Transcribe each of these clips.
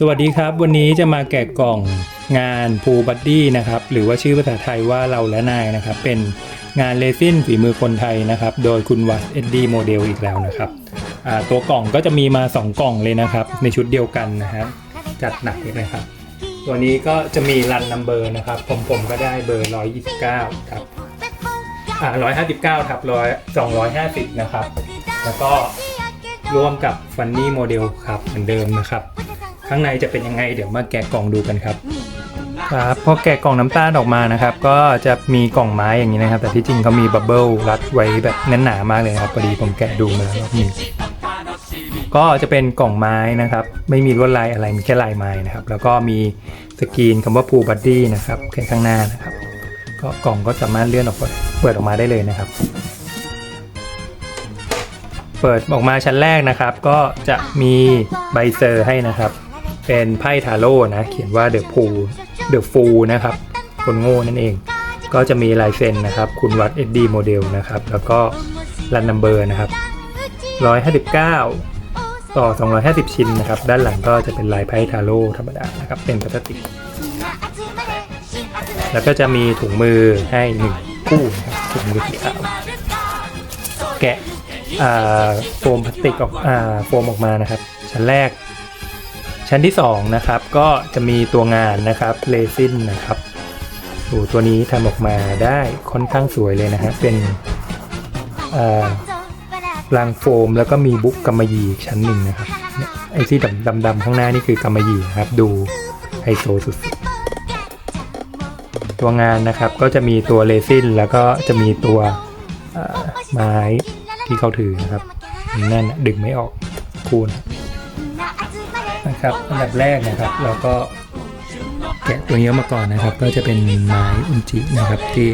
สวัสดีครับ วันนี้จะมาแกะกล่องงานพูบัดดี้นะครับ หรือว่าชื่อภาษาไทยว่าเราและนายนะครับ เป็นงานเลซินฝีมือคนไทยนะครับ โดยคุณวัตเอ็ดดี้โมเดลอีกแล้วนะครับตัวกล่องก็จะมีมา 2 กล่องเลยนะครับ ในชุดเดียวกันนะฮะจัดหนักเลยนะครับ ตัวนี้ก็จะมีรันนัมเบอร์นะครับ ผมผมก็ได้เบอร์ 129ครับอ่า159ทับ100 250 นะครับ แล้วก็ร่วมกับฟันนี่โมเดลครับเหมือนเดิมนะครับ ข้างในจะเป็นยังไงเดี๋ยวมาแกะกล่องดูกันครับครับพอแกะกล่องน้ำตาลออกมานะครับ ก็จะมีกล่องไม้อย่างนี้นะครับ แต่ที่จริงเขามีบับเบิลรัดไว้แบบแน่นหนามากเลยนะครับพอดีผมแกะดูมาแล้วรอบนี้ก็จะเป็นกล่องไม้นะครับ ไม่มีลวดลายอะไรมีแค่ลายไม้นะครับ แล้วก็มีสกรีนคำว่า Pool Buddy นะครับแค่ข้างหน้านะครับ ก็กล่องก็สามารถเลื่อนออกไปเปิดออกมาได้เลยนะครับ เปิดออกมาชั้นแรกนะครับ ก็จะมีใบเซอร์ให้นะครับ เป็นไพ่ทาโร่นะ เขียนว่า The Pool The Fool นะครับ คนโง่นั่นเอง ก็จะมีลายเซ็นนะครับ คุณวัดเอ็ดดี้โมเดลนะครับ แล้วก็รันนัมเบอร์นะครับ 159 ต่อ 250 ชิ้นนะครับ ด้านหลังก็จะเป็นลายไพ่ทาโร่ธรรมดานะครับ เป็นพลาสติก แล้วก็จะมีถุงมือให้หนึ่งคู่นะครับถุงมือสีขาวแกะโฟมพลาสติกออกโฟมออกมานะครับ ชั้นแรก ชั้นที่2นะครับก็จะมีตัวงานนะครับเรซินนะครับดูตัวนี้ทำออกมาได้ค่อนข้างสวยเลยนะฮะเป็นอ่ารางโฟมแล้วก็มีบุ๊กกำมะหยี่อีกชั้นหนึ่งนะครับไอ้ที่ดำดำข้างหน้านี่คือกำมะหยี่ครับดูไฮโซสุดๆตัวงานนะครับก็จะมีตัวเรซินแล้วก็จะมีตัวอ่าไม้ที่เขาถือนะครับแน่นดึงไม่ออกคูณ ครับอันดับแรกนะครับ เราก็แกะตัวนี้ออกมาก่อนนะครับ ก็จะเป็นไม้อุนจินะครับที่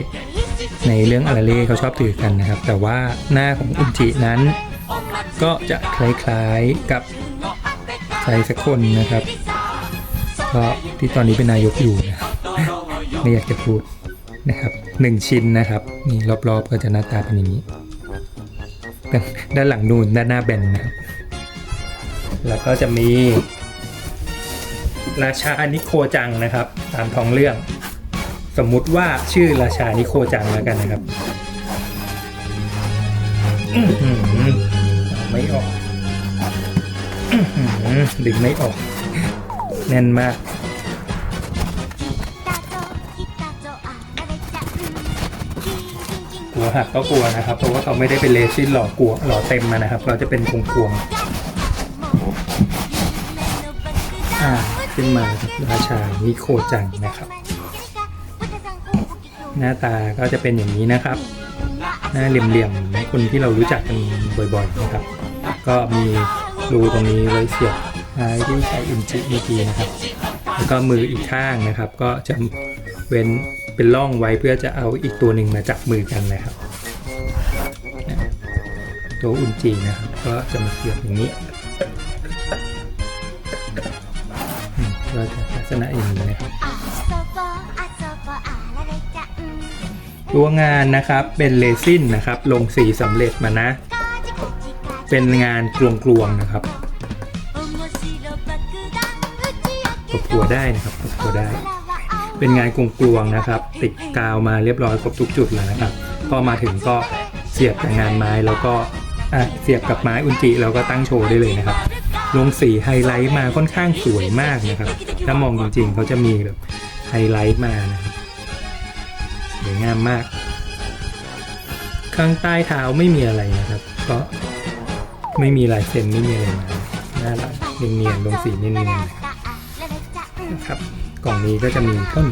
ในเรื่องอาราเล่เขาชอบถือกันนะครับ แต่ว่าหน้าของอุนจินั้น ก็จะคล้ายๆกับใครสักคนนะครับก็ที่ตอนนี้เป็นนายกอยู่นะครับไม่อยากจะพูดนะครับหนึ่งชิ้นนะครับนี่รอบๆก็จะหน้าตาเป็นอย่างนี้ด้านหลังนูนด้านหน้าแบนนะครับ แล้วก็จะมี ราชานิโคจังนะครับ ตามท้องเรื่อง สมมุติว่าชื่อราชานิโคจังแล้วกันนะครับไม่ออกดึงไม่ออก แน่นมากกลัวหักก็กลัวนะครับ เพราะว่าเขาไม่ได้เป็นเลซินหล่อกลัวหล่อเต็มมานะครับ เราจะเป็นกวงๆอ่า ขึ้นมาครับราชานิโคจังนะครับ หน้าตาก็จะเป็นอย่างนี้นะครับ หน้าเหลี่ยมๆคนที่เรารู้จักกันบ่อยๆนะครับ ก็มีรูตรงนี้ไว้เสียบไม้ที่ใช้อินจิเมื่อกี้นะครับ แล้วก็มืออีกข้างนะครับ ก็จะเว้นเป็นร่องไว้เพื่อจะเอาอีกตัวหนึ่งมาจับมือกันนะครับ ตัวอุนจีนะครับ ก็จะมาเสียบอย่างนี้ ณะอย่างนี้นะครับตัวงานนะครับเป็นเรซินนะครับ ลงสีสำเร็จมานะ เป็นงานกลวงๆนะครับตบหัวได้นะครับตบหัวได้ เป็นงานกลวงๆนะครับ ติดกาวมาเรียบร้อยครบทุกจุดแล้วนะครับพอมาถึงก็เสียบกับงานไม้แล้วก็อะเสียบกับไม้อุนจิแล้วก็ตั้งโชว์ได้เลยนะครับ ลงสีไฮไลท์มาค่อนข้างสวยมากนะครับ ถ้ามองจริงๆเขาจะมีแบบไฮไลท์มานะครับสวยงามมาก ข้างใต้เท้าไม่มีอะไรนะครับ ก็ไม่มีลายเซ็นไม่มีอะไรมาน้าหลังเนียนๆลงสีเนียนๆนะครับนะครับ กล่องนี้ก็จะมีต้น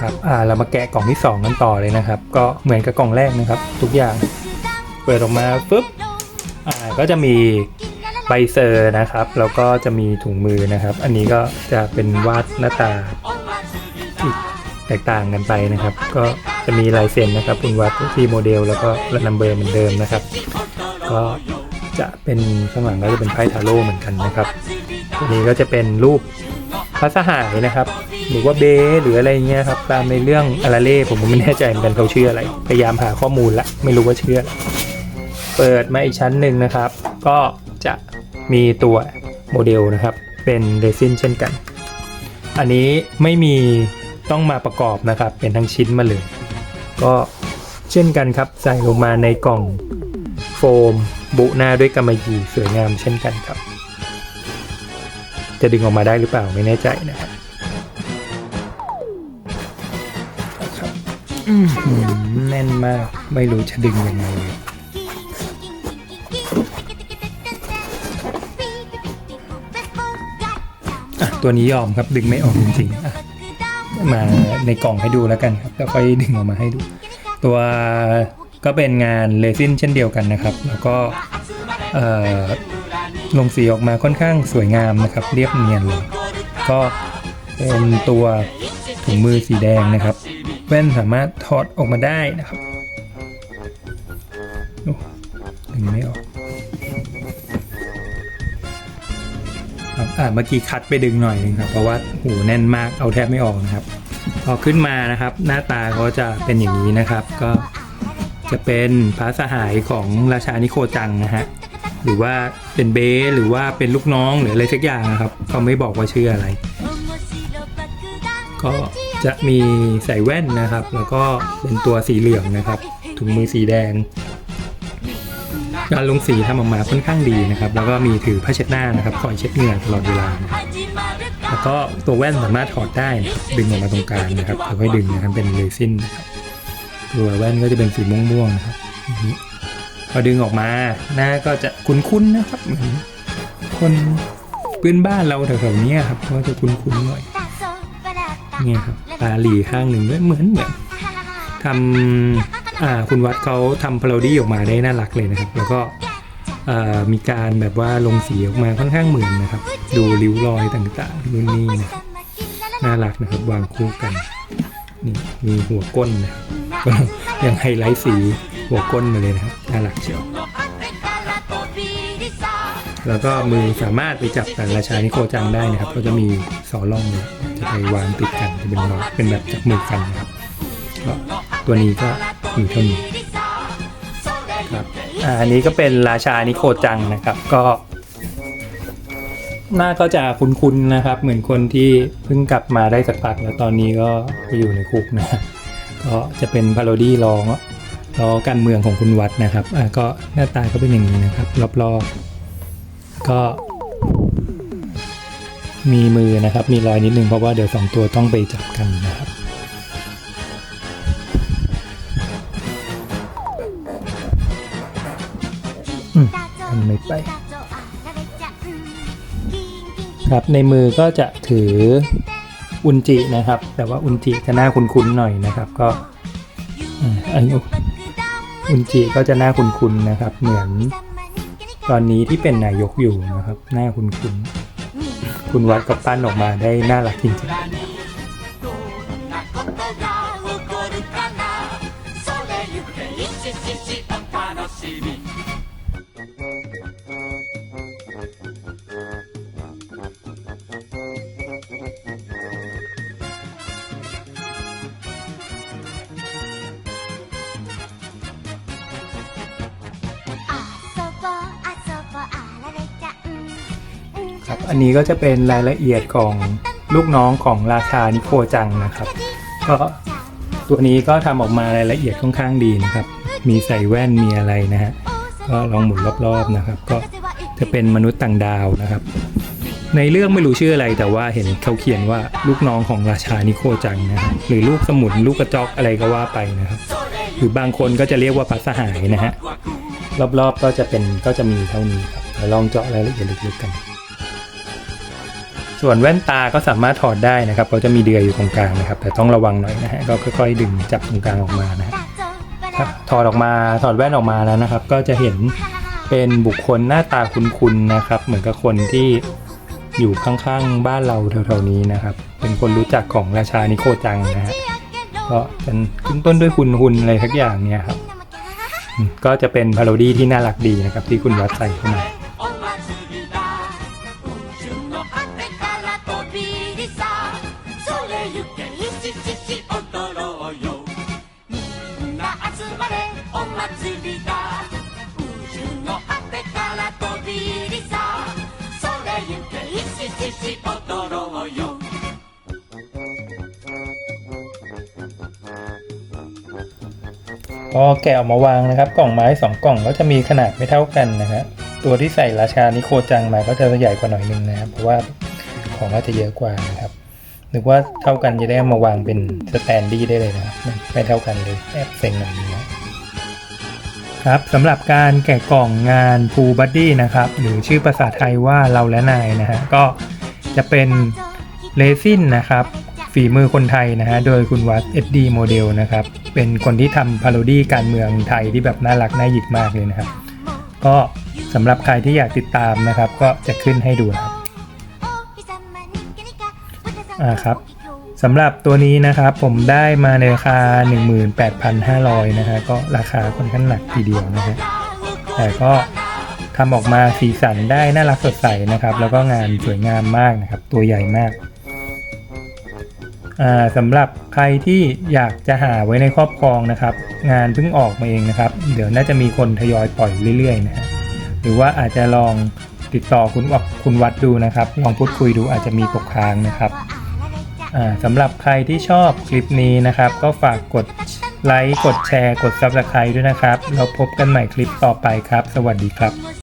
ครับ อ่า เรามาแกะกล่องที่สองกันต่อเลยนะครับ ก็เหมือนกับกล่องแรกนะครับ ทุกอย่าง เปิดออกมาปุ๊บ อ่า ก็จะมี ใบเซอร์นะครับ แล้วก็จะมีถุงมือนะครับ อันนี้ก็จะเป็นวาดหน้าตาที่แตกต่างกันไปนะครับ ก็จะมีลายเซ็นนะครับคุณวัดที่โมเดลแล้วก็ระนัมเบอร์เหมือนเดิมนะครับ ก็จะเป็นข้างหลังก็จะเป็นไพ่ทาโร่เหมือนกันนะครับตัวนี้ก็จะเป็นรูปพระสหายนะครับ หรือว่าเบหรืออะไรเงี้ยครับตามในเรื่องอาราเล่ผมก็ไม่แน่ใจเหมือนกันเขาชื่ออะไร พยายามหาข้อมูลละไม่รู้ว่าเชื่อ เปิดมาอีกชั้นหนึ่งนะครับ ก็ จะมีตัวโมเดลนะครับ เป็นเรซินเช่นกัน อันนี้ไม่มีต้องมาประกอบนะครับ เป็นทั้งชิ้นมาเลย ก็เช่นกันครับ ใส่ลงมาในกล่องโฟม บุหน้าด้วยกำมะหยี่สวยงามเช่นกันครับ จะดึงออกมาได้หรือเปล่าไม่แน่ใจนะครับครับอื้อหือแน่นมากไม่รู้จะดึงยังไงเลย ตัวนี้ยอมครับดึงไม่ออกจริงๆมาในกล่องให้ดูแล้วกันครับแล้วค่อยดึงออกมาให้ดู ตัวก็เป็นงานเรซินเช่นเดียวกันนะครับ แล้วก็เอ่อลงสีออกมาค่อนข้างสวยงามนะครับ เรียบเนียนเลยก็เป็นตัวถุงมือสีแดงนะครับ แว่นสามารถถอดออกมาได้นะครับดึงไม่ออก เมื่อกี้คัดไปดึงหน่อยนึงครับเพราะว่าหูแน่นมากเอาแทบไม่ออกนะครับ พอขึ้นมานะครับ หน้าตาก็จะเป็นอย่างนี้นะครับ ก็จะเป็นพระสหายของราชานิโคจังนะฮะหรือว่าเป็นเบสหรือว่าเป็นลูกน้องหรืออะไรสักอย่างนะครับเขาไม่บอกว่าชื่ออะไร ก็จะมีใส่แว่นนะครับ แล้วก็เป็นตัวสีเหลืองนะครับถุงมือสีแดง การลงสีทำออกมาค่อนข้างดีนะครับ แล้วก็มีถือผ้าเช็ดหน้านะครับคอยเช็ดเหงื่อตลอดเวลา แล้วก็ตัวแว่นสามารถถอดได้นะครับดึงออกมาตรงกลางนะครับค่อยๆดึงนะครับเป็นเรซินนะครับตัวแว่นก็จะเป็นสีม่วงๆนะครับพอดึงออกมาหน้าก็จะคุ้นๆนะครับเหมือนคนพื้นบ้านเราแถวๆนี้ครับก็จะคุ้นๆหน่อยเนี่ยครับตาหลีข้างหนึ่งด้วยเหมือนเหมือนทำ คุณวัดเขาทำพาโรดี้ออกมาได้น่ารักเลยนะครับ แล้วก็มีการแบบว่าลงสีออกมาค่อนข้างเหมือนนะครับ ดูริ้วรอยต่างๆนู่นนี่นะน่ารักนะครับวางคู่กันนี่มีหัวก้นนะครับก็ยังไฮไลท์สีหัวก้นมาเลยนะครับน่ารักเชียวแล้วก็มือสามารถไปจับแต่ราชานิโคจังได้นะครับก็จะมีสอล่องเลยจะไปวางติดกันจะเป็นเป็นแบบจับมือกันนะครับก็ตัวนี้ก็ มีเท่านี้ครับอ่าอันนี้ก็เป็นราชานิโคจังนะครับก็ หน้าก็จะคุ้นๆนะครับ เหมือนคนที่เพิ่งกลับมาได้สักพักแล้วตอนนี้ก็ไปอยู่ในคุกนะก็จะเป็นพาโรดี้ล้อล้อการเมืองของคุณวัดนะครับอ่าก็หน้าตาก็เป็นอย่างนี้นะครับรอบๆก็มีมือนะครับ มีรอยนิดนึงเพราะว่าเดี๋ยวสองตัวต้องไปจับกันนะครับ อืมมันไม่ไป ครับในมือก็จะถืออุนจินะครับ แต่ว่าอุนจิจะหน้าคุ้นๆหน่อยนะครับ ก็อันอุนจิก็จะหน้าคุ้นๆนะครับ เหมือนตอนนี้ที่เป็นนายกอยู่นะครับ หน้าคุ้นๆคุณวัดก็ปั้นออกมาได้น่ารักจริงๆ อันนี้ก็จะเป็นรายละเอียดของลูกน้องของราชานิโคจังนะครับก็ตัวนี้ก็ทำออกมารายละเอียดค่อนข้างดีนะครับ มีใส่แว่นมีอะไรนะฮะก็ลองหมุนรอบๆนะครับ ก็จะเป็นมนุษย์ต่างดาวนะครับ ในเรื่องไม่รู้ชื่ออะไรแต่ว่าเห็นเขาเขียนว่าลูกน้องของราชานิโคจังนะครับหรือลูกสมุนลูกกระจอกอะไรก็ว่าไปนะครับ หรือบางคนก็จะเรียกว่าพัสหายนะฮะรอบๆก็จะเป็นก็จะมีเท่านี้ครับลองเจาะรายละเอียดลึกๆกัน ส่วนแว่นตาก็สามารถถอดได้นะครับเขาจะมีเดือยอยู่ตรงกลางนะครับ แต่ต้องระวังหน่อยนะฮะก็ค่อยๆ ดึงจับตรงกลางออกมานะฮะถ้าถอดออกมาถอดแว่นออกมาแล้วนะครับ ก็จะเห็นเป็นบุคคลหน้าตาคุ้นๆนะครับ เหมือนกับคนที่อยู่ข้างๆบ้านเราแถวๆนี้นะครับ เป็นคนรู้จักของราชานิโคจังนะฮะก็เป็นขึ้นต้นด้วยคุณหุนอะไรทักอย่างเนี่ยครับก็จะเป็นพาโรดี้ที่น่ารักดีนะครับ ที่คุณวัดใส่เข้ามา ก็แกะออกมาวางนะครับ กล่องไม้สองกล่องก็จะมีขนาดไม่เท่ากันนะฮะตัวที่ใส่ราชานิโคจังมาก็จะใหญ่กว่าหน่อยนึงนะครับ เพราะว่าของก็จะเยอะกว่านะครับนึกว่าเท่ากันจะได้มาวางเป็นสแตนดี้ได้เลยนะครับไม่เท่ากันเลยแอบเซ็งหน่อยนึงนะครับสำหรับการแกะกล่องงานพูบัดดี้นะครับ หรือชื่อภาษาไทยว่าเราและนายนะฮะก็จะเป็นเลซินนะครับ ฝีมือคนไทยนะฮะ โดยคุณวัดเอ็ดดีโมเดลนะครับ เป็นคนที่ทำพาโรดี้การเมืองไทยที่แบบน่ารักน่าหยิกมากเลยนะครับ ก็สำหรับใครที่อยากติดตามนะครับ ก็จะขึ้นให้ดูครับอ่าครับสำหรับตัวนี้นะครับผมได้มาในราคา 18,500นะฮะก็ราคาค่อนข้างหนักทีเดียวนะฮะแต่ก็ทำออกมาสีสันได้น่ารักสดใสนะครับ แล้วก็งานสวยงามมากนะครับ ตัวใหญ่มาก สำหรับใครที่อยากจะหาไว้ในครอบครองนะครับ งานเพิ่งออกมาเองนะครับ เดี๋ยวน่าจะมีคนทยอยปล่อยเรื่อยๆนะฮะหรือว่าอาจจะลองติดต่อคุณวัดคุณวัดดูนะครับ ลองพูดคุยดูอาจจะมีตกค้างนะครับสำหรับใครที่ชอบคลิปนี้นะครับ ก็ฝากกดไลค์กดแชร์ กด Subscribe ด้วยนะครับ แล้วพบกันใหม่คลิปต่อไปครับ สวัสดีครับ